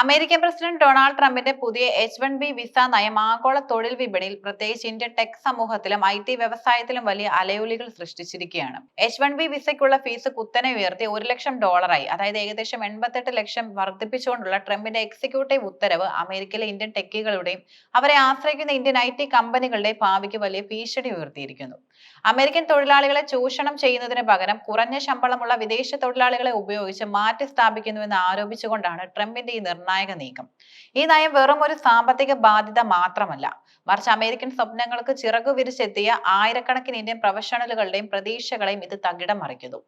American president Donald ട്രംപിന്റെ പുതിയ H one B visa നയം ആഗോള തൊഴിൽ വിപണിയിൽ പ്രത്യേകിച്ച് ഇന്ത്യൻ ടെക് സമൂഹത്തിലും ഐ ടി വ്യവസായത്തിലും വലിയ അലയൊലികൾ സൃഷ്ടിച്ചിരിക്കുകയാണ്. എച്ച് വൺ ബി വിസയ്ക്കുള്ള ഫീസ് കുത്തനെ ഉയർത്തി ഒരു ലക്ഷം ഡോളറായി. അതായത് ഏകദേശം എൺപത്തെട്ട് ലക്ഷം വർദ്ധിപ്പിച്ചുകൊണ്ടുള്ള ട്രംപിന്റെ എക്സിക്യൂട്ടീവ് ഉത്തരവ് അമേരിക്കയിലെ ഇന്ത്യൻ ടെക്കികളുടെയും അവരെ ആശ്രയിക്കുന്ന ഇന്ത്യൻ ഐ ടി കമ്പനികളുടെയും ഭാവിക്ക് വലിയ ഭീഷണി ഉയർത്തിയിരിക്കുന്നു. അമേരിക്കൻ തൊഴിലാളികളെ ചൂഷണം ചെയ്യുന്നതിന് പകരം കുറഞ്ഞ ശമ്പളമുള്ള വിദേശ തൊഴിലാളികളെ ഉപയോഗിച്ച് മാറ്റി സ്ഥാപിക്കുന്നുവെന്ന് ആരോപിച്ചുകൊണ്ടാണ് ട്രംപിന്റെ ഈ നിർണായക നീക്കം. ഈ നയം വെറും ഒരു സാമ്പത്തിക ബാധ്യത മാത്രമല്ല. മറിച്ച് അമേരിക്കൻ സ്വപ്നങ്ങൾക്ക് ചിറകു വിരിച്ചെത്തിയ ആയിരക്കണക്കിന് ഇന്ത്യൻ പ്രൊഫഷണലുകളുടെയും പ്രതീക്ഷകളെയും ഇത് തകിടം മറിക്കുന്നു.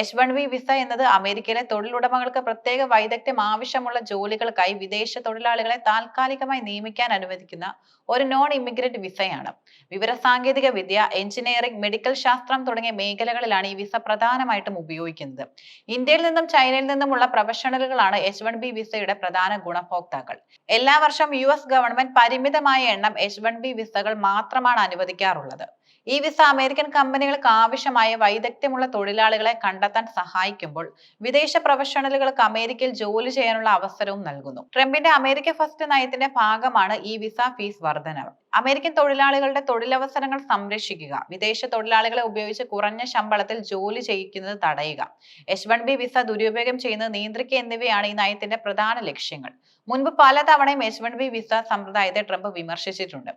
എച്ച് വൺ വി വിസ എന്നത് അമേരിക്കയിലെ തൊഴിലുടമകൾക്ക് പ്രത്യേക വൈദഗ്ധ്യം ആവശ്യമുള്ള ജോലികൾക്കായി വിദേശ തൊഴിലാളികളെ താൽക്കാലികമായി നിയമിക്കാൻ അനുവദിക്കുന്ന ഒരു നോൺ ഇമിഗ്രന്റ് വിസയാണ് വിവരസാങ്കേതിക വിദ്യ എഞ്ചിനീയറിംഗ് മെഡിക്കൽ ശാസ്ത്രം തുടങ്ങിയ മേഖലകളിലാണ് ഈ വിസ പ്രധാനമായിട്ടും ഉപയോഗിക്കുന്നത്. ഇന്ത്യയിൽ നിന്നും ചൈനയിൽ നിന്നുമുള്ള പ്രൊഫഷണലുകളാണ് എച്ച് വൺ ബി വിസയുടെ പ്രധാന ഗുണഭോക്താക്കൾ. എല്ലാ വർഷവും യു എസ് ഗവൺമെന്റ് പരിമിതമായ എണ്ണം എച്ച് വൺ ബി വിസകൾ മാത്രമാണ് അനുവദിക്കാറുള്ളത്. ഈ വിസ അമേരിക്കൻ കമ്പനികൾക്ക് ആവശ്യമായ വൈദഗ്ധ്യമുള്ള തൊഴിലാളികളെ കണ്ടെത്താൻ സഹായിക്കുമ്പോൾ വിദേശ പ്രൊഫഷണലുകൾക്ക് അമേരിക്കയിൽ ജോലി ചെയ്യാനുള്ള അവസരവും നൽകുന്നു. ട്രംപിന്റെ അമേരിക്ക ഫസ്റ്റ് നയത്തിന്റെ ഭാഗമാണ് ഈ വിസ ഫീസ് വർധനവ്. അമേരിക്കൻ തൊഴിലാളികളുടെ തൊഴിലവസരങ്ങൾ സംരക്ഷിക്കുക വിദേശ തൊഴിലാളികളെ ഉപയോഗിച്ച് കുറഞ്ഞ ശമ്പളത്തിൽ ജോലി ചെയ്യിക്കുന്നത് തടയുക എച്ച് വൺ ബി വിസ ദുരുപയോഗം ചെയ്യുന്നത് നിയന്ത്രിക്കുക എന്നിവയാണ് ഈ നയത്തിന്റെ പ്രധാന ലക്ഷ്യങ്ങൾ. മുൻപ് പലതവണയും എച്ച് വൺ ബി വിസ സമ്പ്രദായത്തെ ട്രംപ് വിമർശിച്ചിട്ടുണ്ട്.